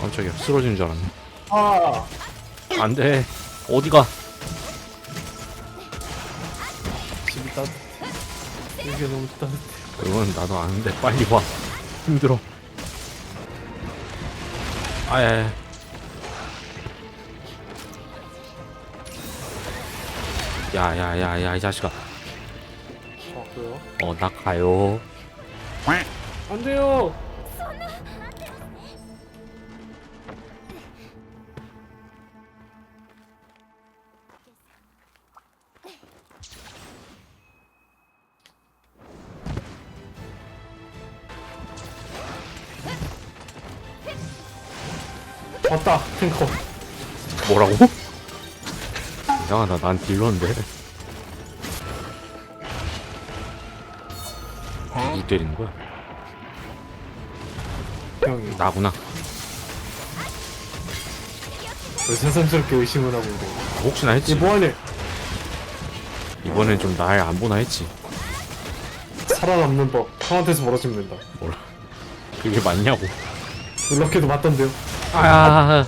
깜짝이야. 쓰러지는 줄 알았네. 아. 안돼. 어디가? 집이 따뜻해 이게 너무 따뜻해. 그건 나도 아는데 빨리 와. 힘들어. 아야야 야야야야 이 자식아. 어 그래요? 어 나 가요. 안 돼요 왔다 탱커. 뭐라고? 이상하다 난 딜러인데. 누구 때리는 거야? 형이. 나구나. 왜 새삼스럽게 의심을 하고 있는 혹시나 했지. 뭐하냐 이번엔 좀 날 안 보나 했지. 살아남는 법. 형한테서 벌어지면 된다. 뭐라. 그게 맞냐고. 놀랍게도 맞던데요? 아야